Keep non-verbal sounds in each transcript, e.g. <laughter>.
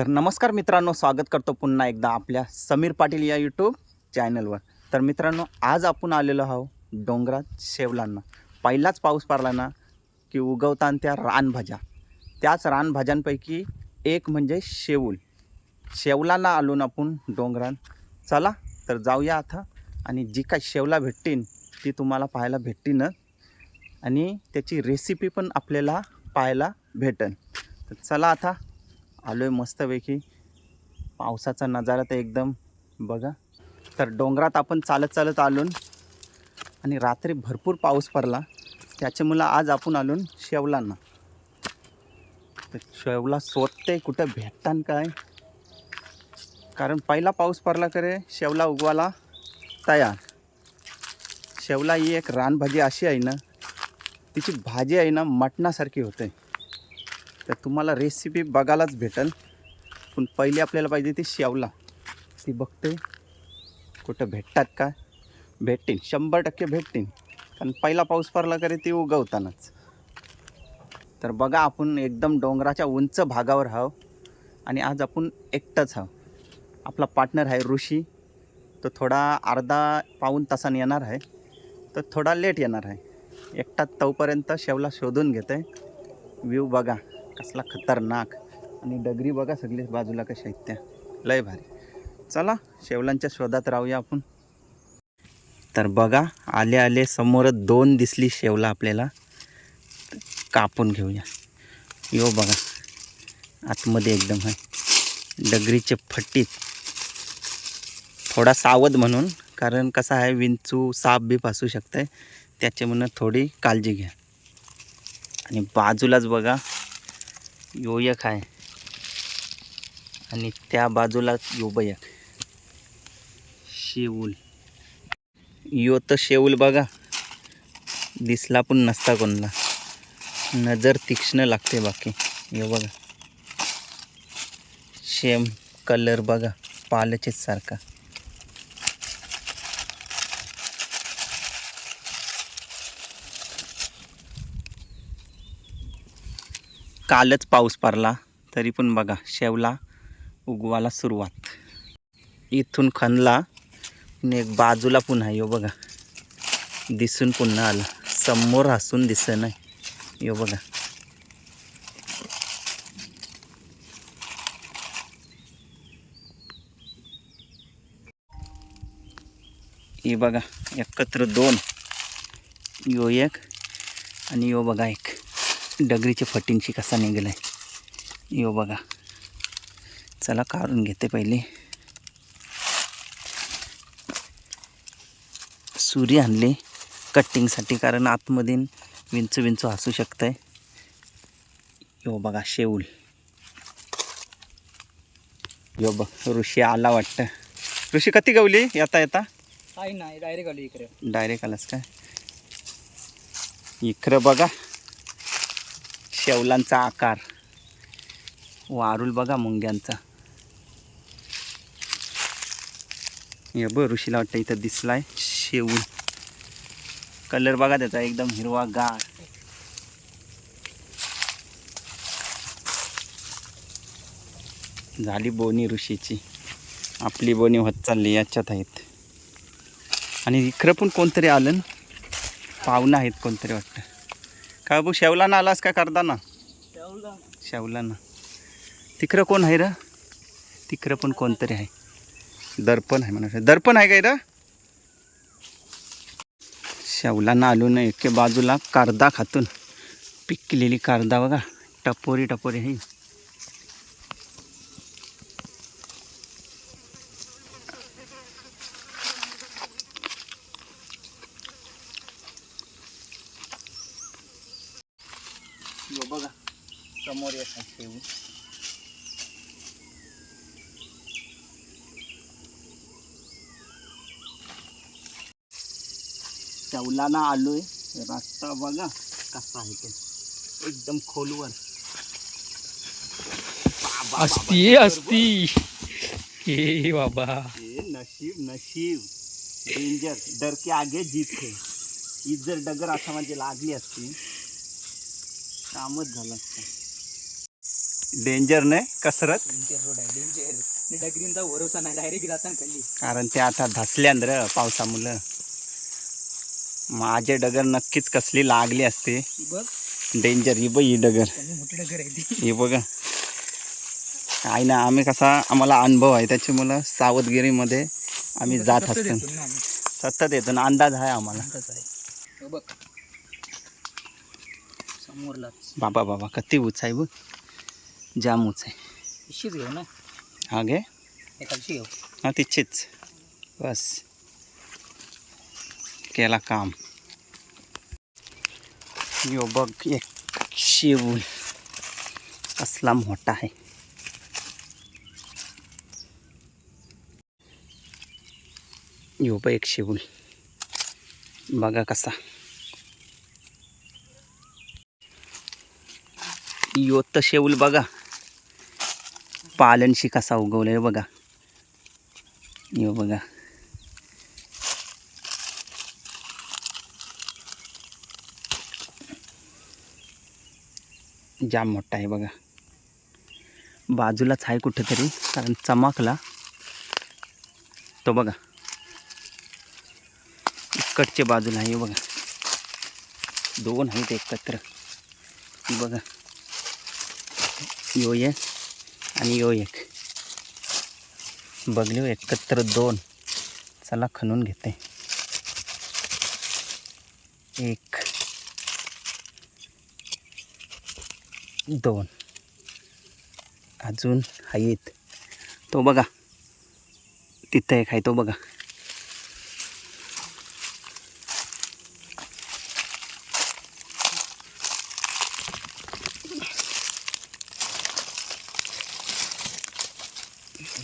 तर नमस्कार मित्रांनो स्वागत करतो पुन्हा एकदा आपल्या समीर पाटील या यूट्यूब चॅनलवर तर मित्रांनो आज आपण आलेलो आहो डोंगरात शेवलांना. पहिलाच पाऊस पडला ना की उगवताना त्या रानभाज्या. त्याच रानभाज्यांपैकी एक म्हणजे शेवूल शेवलांना आलो ना आपण डोंगरात. चला तर जाऊया आता. आणि जी काय शेवला भेटतील ती तुम्हाला पाहायला भेटतीन आणि त्याची रेसिपी पण आपल्याला पाहायला भेटेल. तर चला आता आलो आहे मस्तपैकी. पावसाचा नजारा तर एकदम बघा. तर डोंगरात आपण चालत चालत आलो आणि रात्री भरपूर पाऊस पडला. त्याच्यामुळं आज आपण आलो शेवलांना. तर शेवला शोधते कुठं भेटतान काय? कारण पहिला पाऊस पडला करे शेवला उगवायला तयार. शेवला ही एक रानभाजी अशी आहे ना तिची भाजी आहे ना मटणासारखी होते. तर तुम्हाला रेसिपी बघायलाच भेटेल. पण पहिली आपल्याला पाहिजे ती शेवला. ती बघते. कुठं भेटतात का? भेटतील. शंभर टक्के भेटतील. कारण पहिला पाऊस पडला तरी ती उगवतानाच. तर बघा आपण एकदम डोंगराच्या उंच भागावर हाव आणि आज आपण एकटाच हाव आपला पार्टनर आहे ऋषी. तो थोडा अर्धा पाऊन तासाने येणार आहे. तर थोडा लेट येणार आहे. एकटात तोपर्यंत शेवला शोधून घेते. व्ह्यू बघा. कसला खतरनाक. आणि डगरी बघा सगळी बाजूला कशा आहेत त्या. लय भारी. चला शेवलांच्या शोधात राहूया आपण. तर बघा आले आले समोर दोन दिसली शेवला आपल्याला. कापून घेऊया. यो बघा. आतमध्ये एकदम आहे. डगरीचे फट्टीत थोडा सावध म्हणून कारण कसं आहे विंचू साप बीप असू आहे त्याच्यामुळं थोडी काळजी घ्या. आणि बाजूलाच बघा यो एक आहे. आणि त्या बाजूला यो एक शेऊल. यो तर शेऊल बघा. दिसला पण नसता कोणला. नजर तीक्ष्ण लागते बाकी. यो बघा. शेम कलर बघा. पालचेच सारखा. कालच पाऊस पडला तरी पण बघा शेवला उगवाला सुरुवात. इथून खणला एक बाजूला पुन्हा यो बघा. दिसून पुन्हा आला. समोर हसून दिसत नाही यो बघा. हे बघा एकत्र दोन. यो एक आणि यो बघा एक. डगरीच्या फटींची कसा निघालाय? यो बघा. चला काढून घेते पहिले. सुरी आणली कट्टिंगसाठी कारण आतमध्ये विंचू विंचू असू शकतंय. यो बघा शेऊल. यो बघ ऋषी आला वाटतं. ऋषी कधी गवली? येता येता. काही नाही डायरेक्ट आली इकडे. डायरेक्ट आलास काय इकडं बघा. शेवलांचा आकार. वारुल बघा मुंग्यांचा. हे बघ ऋषीला वाटतं इथं दिसलाय शेऊल कलर बघा त्याचा एकदम हिरवा गार झाली बोनी ऋषीची. आपली बोनी होत चालली याच्यात आहेत. आणि इकडं पण कोणतरी आलं पाहुणं आहेत कोणतरी वाटतं. का बघ शेवलाना आलास का करताना? शेवलाना. तिकडं कोण आहे र? तिकडं पण कोणतरी आहे. दर्पण आहे म्हणा दर्पण आहे काय र? शेवलांना आलो ना एके बाजूला कारदा खातून. पिकलेली कारदा बघा. टपोरी टपोरी आहे. शेवलाना आलोय. रस्ता बघा कसा आहे तो. एकदम खोलवर. असती असती. हे बाबा. नशीब नशीब. डेंजर डर के आगे जीत है. ही जर डगर असा म्हणजे लागली असती. कामच झालं असतं. डेंजर नाही कसरत? डेंजर रोड आहे डेंजर डगरींचा भरोसा नाही डायरेक्ट जाताना खाली. कारण ते आता धसल्यान र पावसामुळं. माझे डगर नक्कीच कसली लागली असते. बघ. डेंजर ही बघ ही डगर. कमी मोठी डगर आहे ती. <laughs> हे बघा. काय ना आम्ही कसा आम्हाला अनुभव आहे. त्याच्यामुळं सावधगिरीमध्ये आम्ही जात असतो. सतत येतो ना अंदाज आहे आम्हाला. आहे. हे बघ. बाबा बाबा किती उच आहे बघ. जाम उच आहे. इशीच घेऊ ना. हा घे. घेऊ. हा तिचीच बस. केला काम. यो बघ एक शेवूल. कसला मोठा आहे. यो बघ एक शेवूल. बघा कसा. यो तर शेवूल बघा. पालनशी कसा उगवलाय बघा. यो बघा. जाम मोठा आहे बघा. बाजूलाच आहे कुठेतरी कारण चमकला. तो बघा. इकडच्या बाजूला आहे बघा. दोन आहेत एकत्र. बघा. यो एक आणि यो एक. बघले एकत्र दोन. चला खणून घेते. एक. दोन. अजून आहेत तो बघा. तिथं एक आहे तो बघा.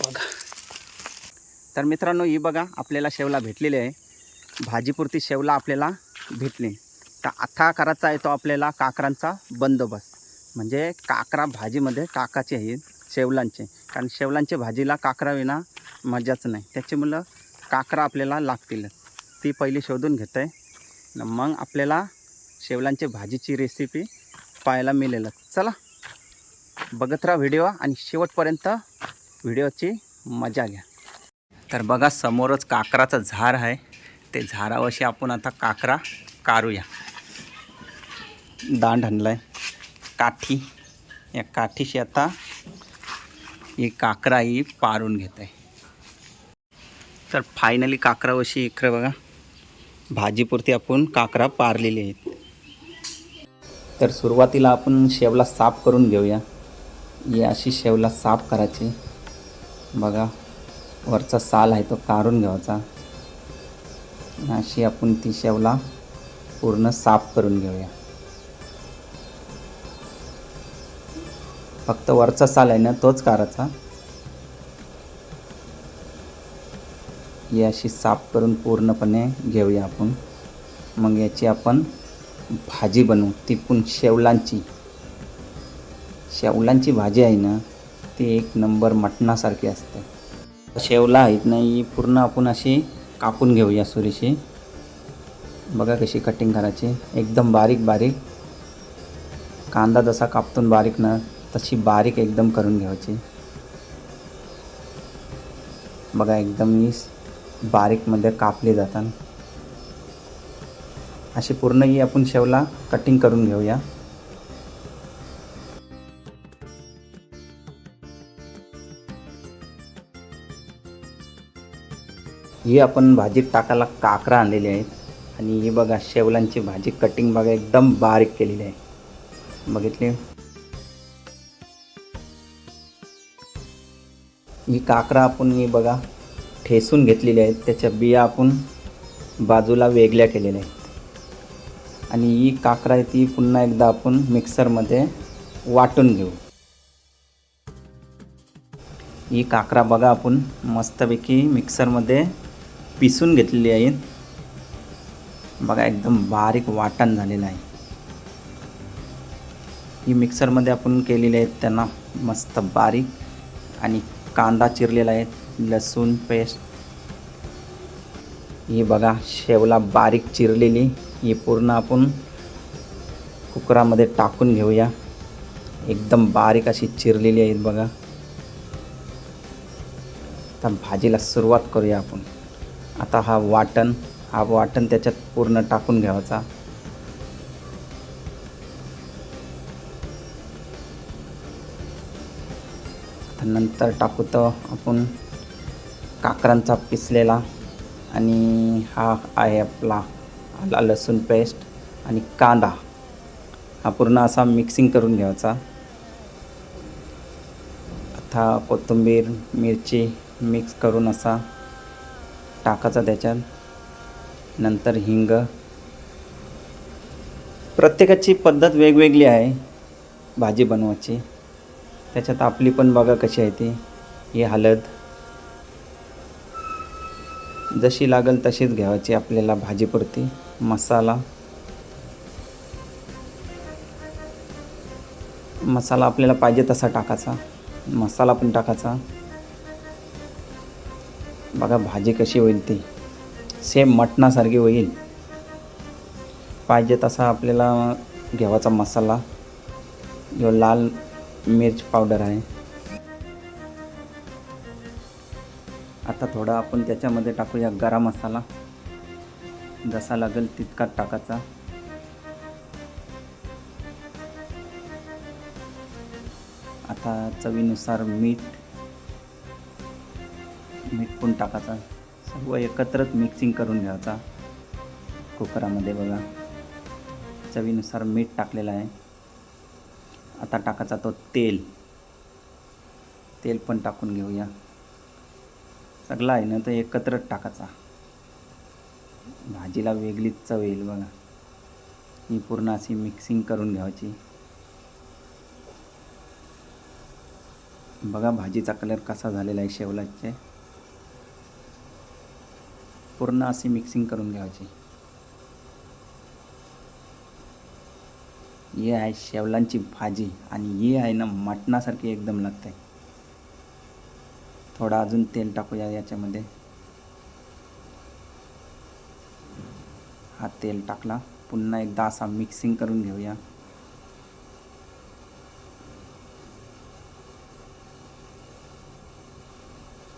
बघा. तर मित्रांनो ही बघा आपल्याला शेवला भेटलेली आहे. भाजीपुरती शेवला आपल्याला भेटली. तर आता करायचा आहे तो आपल्याला काकरांचा बंदोबस्त. म्हणजे काकरा भाजीमध्ये काकाचे आहेत शेवलांचे. कारण शेवलांच्या भाजीला काकरा विना मजाच नाही. त्याच्यामुळं काकरा आपल्याला लागतील. ती पहिली शोधून घेत. आहे मग आपल्याला शेवलांच्या भाजीची रेसिपी पाहायला मिळेल. चला बघत राहा व्हिडिओ आणि शेवटपर्यंत व्हिडिओची मजा घ्या. तर बघा समोरच काकराचं झाड आहे. ते झाडावरशी आपण आता काकरा काढूया. दांड आणलं आहे काठी. या काठीशी आता ही काकरा ही पारून घेत आहे तर फायनली काकरावशी इकडे बघा. भाजीपुरती आपण काकरा पारलेली आहेत. तर सुरुवातीला आपण शेवला साफ करून घेऊया. ही अशी शेवला साफ करायची. बघा वरचा साल आहे तो काढून घ्यायचा. अशी आपण ती शेवला पूर्ण साफ करून घेऊया. फक्त वरचा साल आहे ना तोच काराचा. ही अशी साफ करून पूर्णपणे घेऊया आपण. मग याची आपण भाजी बनवू. ती पण शेवलांची. शेवलांची भाजी आहे ना ती एक नंबर मटणासारखी असते. शेवला आहेत ना ही पूर्ण आपण अशी कापून घेऊया सुरीशी. बघा कशी कटिंग करायची. एकदम बारीक बारीक कांदा जसा कापतून बारीक ना तशी बारीक एकदम करून घ्यायची. बघा एकदम ही बारीकमध्ये कापली जातात अशी पूर्ण ही आपण शेवला कटिंग करून घेऊया. ही आपण भाजीत टाकायला काकरा आणलेली आहेत. आणि ही बघा शेवलांची भाजी कटिंग बघा एकदम बारीक केलेली आहे. बघितली? ही काकरा आपण ही बघा ठेसून घेतलेली आहेत. त्याच्या बिया आपण बाजूला वेगळ्या केलेल्या आहेत. आणि ही काकरा आहे ती पुन्हा एकदा आपण मिक्सरमध्ये वाटून घेऊ. ही काकरा बघा आपण मस्तपैकी मिक्सरमध्ये पिसून घेतलेली आहे. बघा एकदम बारीक वाटण झालेलं आहे. ही मिक्सरमध्ये आपण केलेली आहेत त्यांना मस्त बारीक आणि कांदा चिरलेला आहे लसूण पेस्ट. ही बघा शेवला बारीक चिरलेली ही पूर्ण आपण कुकरामध्ये टाकून घेऊया. एकदम बारीक अशी चिरलेली आहेत बघा. आता भाजीला सुरुवात करूया आपण. आता हा वाटण हा वाटण त्याच्यात पूर्ण टाकून घ्यायचा. नंतर टाकू तर आपण काकरांचा पिसलेला आणि हा आहे आपला आला लसूण पेस्ट आणि कांदा. हा पूर्ण असा मिक्सिंग करून घ्यायचा. आता कोथिंबीर मिरची मिक्स करून असा टाकायचा त्याच्यात. नंतर हिंग. प्रत्येकाची पद्धत वेगवेगळी आहे. भाजी बनवायची. त्याच्यात आपली पण बघा कशी आहे ती. ही हालत जशी लागेल तशीच घ्यायची आपल्याला भाजीपुरती. मसाला. मसाला आपल्याला पाहिजे तसा टाकायचा. मसाला पण टाकायचा. बघा भाजी कशी होईल ती. सेम मटणासारखी होईल. पाहिजे तसा आपल्याला घ्यावाचा मसाला. जो लाल मिर्च पावडर आहे. आता थोडा आपण त्याच्यामध्ये टाकूया गरम मसाला. जसा लागेल तितकाच टाकायचा. आता चवीनुसार मीठ. मीठ पण टाकायचा. सर्व एकत्रच मिक्सिंग करून घ्यायचा. कुकरामध्ये बघा. चवीनुसार मीठ टाकलेलं आहे. आता टाकायचा तो तेल. तेल पण टाकून घेऊया. सगळा आहे ना तो एकत्रच टाकायचा. भाजीला वेगळीच चव येईल बघा. ही पूर्ण अशी मिक्सिंग करून घ्यायची. बघा भाजीचा कलर कसा झालेला आहे शेवलाचे. पूर्ण अशी मिक्सिंग करून घ्यायची. हे आहे शेवलांची भाजी आणि हे आहे ना मटणासारखी एकदम लागते थोडा अजून तेल टाकूया याच्यामध्ये. हा तेल टाकला. पुन्हा एकदा असा मिक्सिंग करून घेऊया.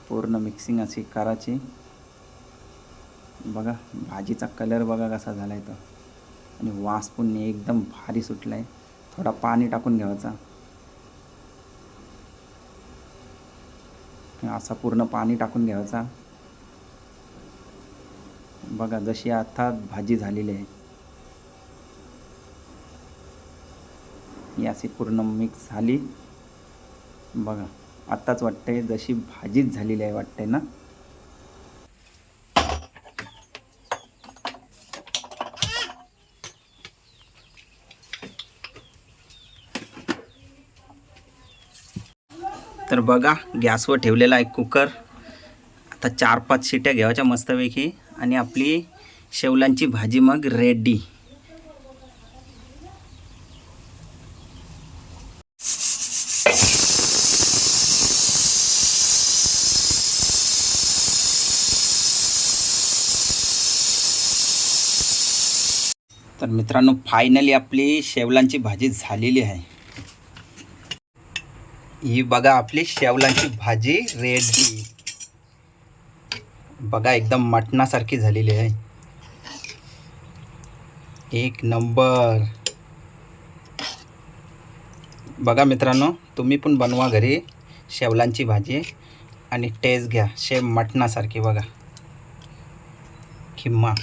पूर्ण मिक्सिंग अशी करायची. बघा भाजीचा कलर बघा कसा झाला आहे तो. आणि वास पण एकदम भारी सुटला आहे थोडा पाणी टाकून घ्यायचा. असा पूर्ण पाणी टाकून घ्यायचा. बघा जशी आता भाजी झालेली आहे. ही अशी पूर्ण मिक्स झाली. बघा आत्ताच वाटतंय जशी भाजीच झालेली आहे वाटतंय ना? तर बघा गॅसवर ठेवलेला आहे कुकर. आता चार पाच शिट्या घ्यायच्या मस्तपैकी. आणि आपली शेवलांची भाजी मग रेडी तर मित्रांनो फायनली आपली शेवलांची भाजी झालेली आहे. ही बघा आपली शेवलांची भाजी रेडी बघा एकदम मटणासारखी झालेली आहे. एक नंबर. बघा मित्रांनो तुम्ही पण बनवा घरी शेवलांची भाजी आणि टेस्ट घ्या. शेव मटणासारखी बघा. किंमा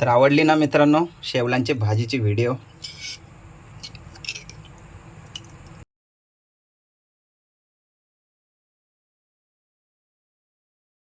तर आवडली ना मित्रांनो शेवलांची भाजीची व्हिडिओ